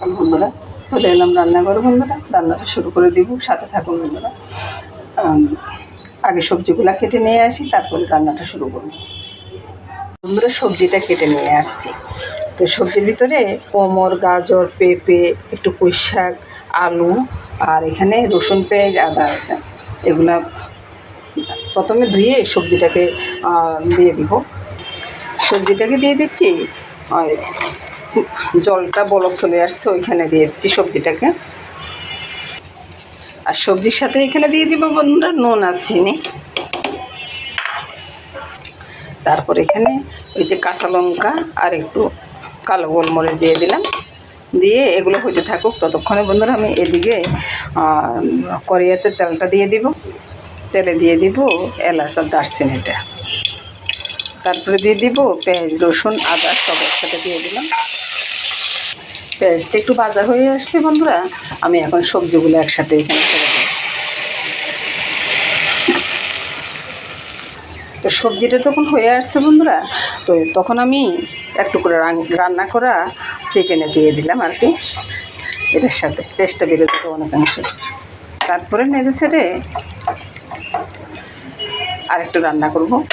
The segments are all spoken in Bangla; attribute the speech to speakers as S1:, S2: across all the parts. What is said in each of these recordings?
S1: বন্ধুরা। চলে এলাম রান্নাঘরে বন্ধুরা। রান্নাটা শুরু করে দিব, সাথে থাকুন বন্ধুরা। আগে সবজিগুলা কেটে নিয়ে আসি, তারপরে রান্নাটা শুরু করব। বন্ধুরা, সবজিটা কেটে নিয়ে আসছি। তো সবজির ভিতরে কোমর, গাজর, পেঁপে, একটু পুঁই শাক আলু আর এখানে রসুন, পেঁয়াজ, আদা আছে। এগুলা প্রথমে ধুয়ে সবজিটাকে দিয়ে দিব। সবজিটাকে দিয়ে দিচ্ছি, আর জলটা বলক চলে আসছে, ওইখানে দিয়ে দিচ্ছি সবজিটাকে। আর সবজির সাথে এখানে দিয়ে দিব বন্ধুরা, নুন আর চিনি। তারপর এখানে ওই যে কাঁচা লঙ্কা আর একটু কালো গোলমরিচ দিয়ে দিলাম। দিয়ে এগুলো হইতে থাকুক, ততক্ষণে বন্ধুরা আমি এদিকে কড়াইয়াতে তেলটা দিয়ে দিব। তেলে দিয়ে দিব এলাচ আর দারচিনিটা। তারপরে দিয়ে দিব পেঁয়াজ, রসুন, আদা, সব একসাথে দিয়ে দিলাম। পেঁয়াজটা একটু ভাজা হয়ে আসলে বন্ধুরা, আমি এখন সবজিগুলো একসাথে এখানে দেবো। তো সবজিটা তখন হয়ে আসছে বন্ধুরা, তো তখন আমি একটু করে রান- রান্না করা চিকেনে দিয়ে দিলাম আর কি। এটার সাথে, টেস্টটা বেড়ে যাবে অনেকাংশে। তারপরে নেড়ে ছেড়ে আর একটু রান্না করব।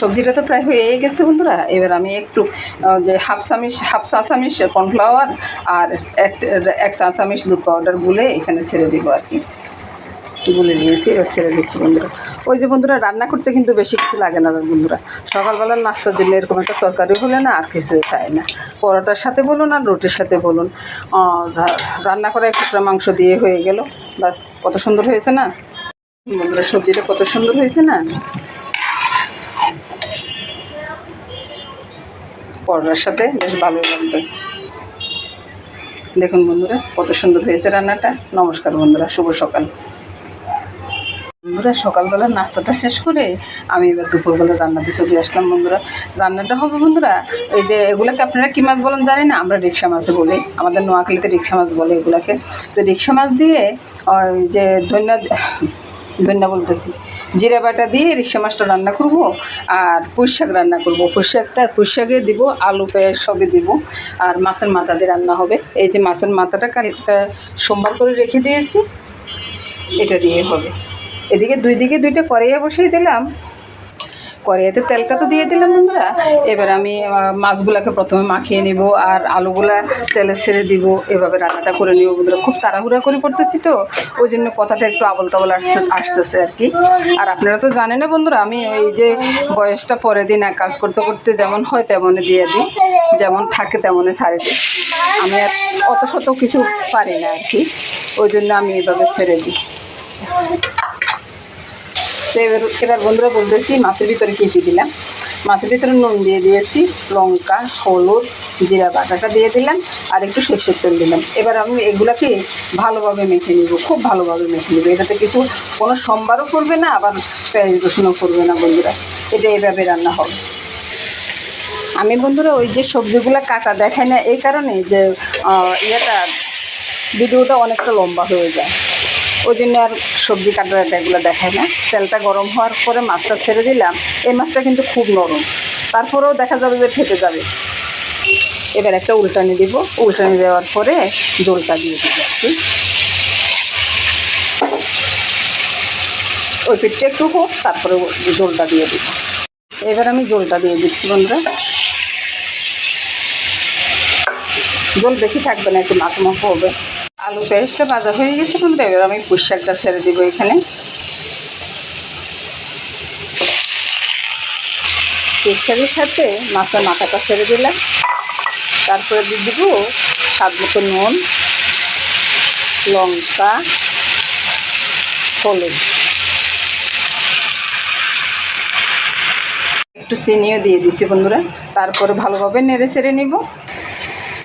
S1: সবজিটা তো প্রায় হয়ে গেছে বন্ধুরা। এবার আমি একটু যে হাফ চামিচ হাফ চা চামিচ কর্নফ্লাওয়ার আর এক এক চা চামিচ দুধ পাউডার গুলে এখানে ছেড়ে দিব আর কি। গুলে নিয়েছি, এবার ছেড়ে দিচ্ছি বন্ধুরা। ওই যে বন্ধুরা, রান্না করতে কিন্তু বেশি কিছু লাগে না বন্ধুরা। সকালবেলার নাস্তার জন্য এরকম একটা তরকারি হলে না আর কিছুই চাই না। পরোটার সাথে বলুন আর রুটির সাথে বলুন। রান্না করা একটু মাংস দিয়ে হয়ে গেল। বাস, কত সুন্দর হয়েছে না? বন্ধুরা, সবজিটা কত সুন্দর হয়েছে না? পরোটার সাথে বেশ ভালোই লাগবে। দেখুন বন্ধুরা, কত সুন্দর হয়েছে রান্নাটা। নমস্কার বন্ধুরা, শুভ সকাল। বন্ধুরা সকালবেলা নাস্তাটা শেষ করে আমি এবার দুপুরবেলা রান্নাতে চলে আসলাম বন্ধুরা। রান্নাটা হবে বন্ধুরা, এই যে এগুলাকে আপনারা কী মাছ বলেন জানি না, আমরা রিক্সা মাছে বলি। আমাদের নোয়াখালীতে রিক্সা মাছ বলে এগুলাকে। তো রিক্সা মাছ দিয়ে, ওই যে ধন্যা ধন্যা বলতেছি। জিরা বাটা দিয়ে রিক্সা মাছটা রান্না করব আর পুঁই শাক রান্না করব। পুঁই শাকটা, পুঁই শাকে দিব, আলু পেঁয়াজ সবই দিব আর মাছের মাথা দিয়ে রান্না হবে। এই যে মাছের মাথাটা কালকে সোমবার করে রেখে দিয়েছি, এটা দিয়ে হবে। এদিকে দুই দিকে দুইটা কড়াইয়া বসিয়ে দিলাম। কড়াইয়াতে তেলটা তো দিয়ে দিলাম বন্ধুরা। এবার আমি মাছগুলাকে প্রথমে মাখিয়ে নিব আর আলুগুলা তেলে ছেড়ে দিব। এভাবে রান্নাটা করে নিব বন্ধুরা। খুব তাড়াহুড়া করে পড়তেছি তো ওই জন্য কথাটা একটু আবল তাবল আসছে, আসতেছে আর কি। আর আপনারা তো জানেন না বন্ধুরা, আমি ওই যে বয়সটা পরে দিই না কাজ করতে করতে যেমন হয় তেমনই দিয়ে দিই। যেমন থাকে তেমনই ছাড়ে দিই। আমি আর অত শত কিছু পারি না আর কি। ওই জন্য আমি এভাবে ছেড়ে দিই। তো এবার এবার বন্ধুরা বলতেছি, মাছের ভিতরে কী দিলাম? মাছের ভিতরে নুন দিয়ে দিয়েছি, লঙ্কা, হলুদ, জিরা বাটাটা দিয়ে দিলাম, আর একটু সর্ষের তেল দিলাম। এবার আমি এগুলাকে ভালোভাবে মেখে নিব, খুব ভালোভাবে মেখে নিব। এটাতে কিছু, কোনো সোমবারও করবে না, আবার পেঁয়াজ রসুনও করবে না, বন্ধুরা। এটা এইভাবে রান্না হবে। আমি বন্ধুরা ওই যে সবজিগুলো কাটা দেখাই না, এই কারণে যে ইয়েটা, ভিডিওটা অনেকটা লম্বা হয়ে যায়। ওই জন্য আর সবজি কাটার এগুলো দেখায় না। তেলটা গরম হওয়ার পরে মাছটা ছেড়ে দিলাম। এই মাছটা কিন্তু খুব নরম। তারপরেও দেখা যাবে যে ফেটে যাবে। এবার একটা উল্টানি দিব। উল্টানি দেওয়ার পরে জলটা দিয়ে দিব আর ওই পিঠটা একটু হোক, তারপরে জলটা দিয়ে দিব। এবার আমি জলটা দিয়ে দিচ্ছি বন্ধুরা। জল বেশি থাকবে না, একটু মাখো মাখো হবে। আলু পেঁয়াজটা ভাজা হয়ে গেছে বন্ধুরা এবার আমি পুঁই শাকটা ছেড়ে দিব এখানে। পুঁই শাকের সাথে মাছের মাথাটা ছেড়ে দিলাম। তারপরে দিয়ে দিব স্বাদ মতো নুন, লঙ্কা, হলুদ। একটু চিনিও দিয়ে দিছি বন্ধুরা। তারপরে ভালোভাবে নেড়ে ছেড়ে নিব।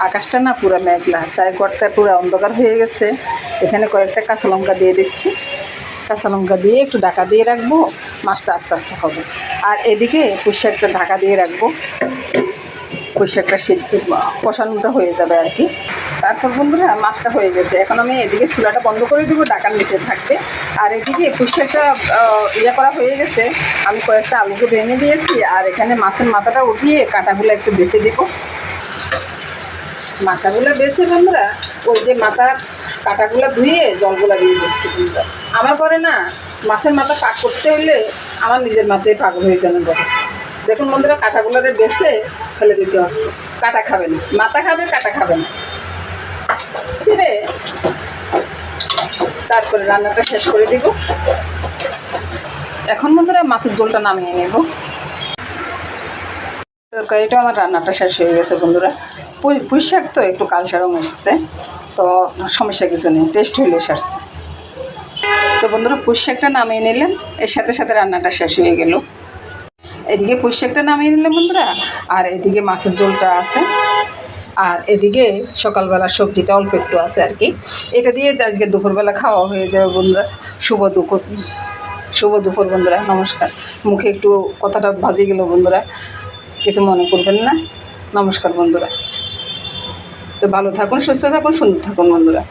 S1: আকাশটা না পুরো মেঘলা, তাই ঘরটা পুরো অন্ধকার হয়ে গেছে। এখানে কয়েকটা কাঁচা লঙ্কা দিয়ে দিচ্ছি। কাঁচা লঙ্কা দিয়ে একটু ঢাকা দিয়ে রাখব, মাছটা আস্তে আস্তে হবে। আর এদিকে পুষাকটা ঢাকা দিয়ে রাখব। পুষাকটা সিদ্ধ, কষানোটা হয়ে যাবে আর কি। তারপর বন্ধুরা, মাছটা হয়ে গেছে। এখন আমি এদিকে চুলাটা বন্ধ করে দেবো, ঢাকার নিচে থাকবে। আর এদিকে পুষাকটা ইয়ে করা হয়ে গেছে। আমি কয়েকটা আলুকে ভেঙে দিয়েছি, আর এখানে মাছের মাথাটা উঠিয়ে কাঁটাগুলো একটু বেছে দিব। মাথাগুলো বেছে বন্ধুরা, ওই যে মাথা কাটাগুলো ধুয়ে জলগুলো দিয়ে দিচ্ছি বন্ধুরা। আমার পরে না, মাছের মাথা পাক করতে হলে আমার নিজের মাথায় পাগল হয়ে যাওয়ার ব্যবস্থা। দেখুন বন্ধুরা, কাটাগুলোরে বেছে ফেলে দিতে হচ্ছে। কাটা খাবে না। মাথা খাবে, কাটা খাবে না। ছিঁড়ে তারপরে রান্নাটা শেষ করে দিব। এখন বন্ধুরা, মাছের ঝোলটা নামিয়ে নেব। তরকারিটা আমার রান্নাটা শেষ হয়ে গেছে, বন্ধুরা। পুঁই শাক তো, একটু কালসা রঙ এসছে তো সমস্যা কিছু নেই টেস্ট হইলে সারছে। তো বন্ধুরা, পুঁই শাকটা নামিয়ে নিলেন, এর সাথে সাথে রান্নাটা শেষ হয়ে গেল। এদিকে পুঁই শাকটা নামিয়ে নিলাম বন্ধুরা, আর এদিকে মাছের ঝোলটা আছে। আর এদিকে সকালবেলা সবজিটা অল্প একটু আছে আর কি। এটা দিয়ে আজকে দুপুরবেলা খাওয়া হয়ে যাবে, বন্ধুরা। শুভ দুপুর শুভ দুপুর, বন্ধুরা, নমস্কার। মুখে একটু কথাটা বাজে গেল, বন্ধুরা। কিছু মনে করবেন না। নমস্কার বন্ধুরা। তো ভালো থাকুন সুস্থ থাকুন সুন্দর থাকুন বন্ধুরা।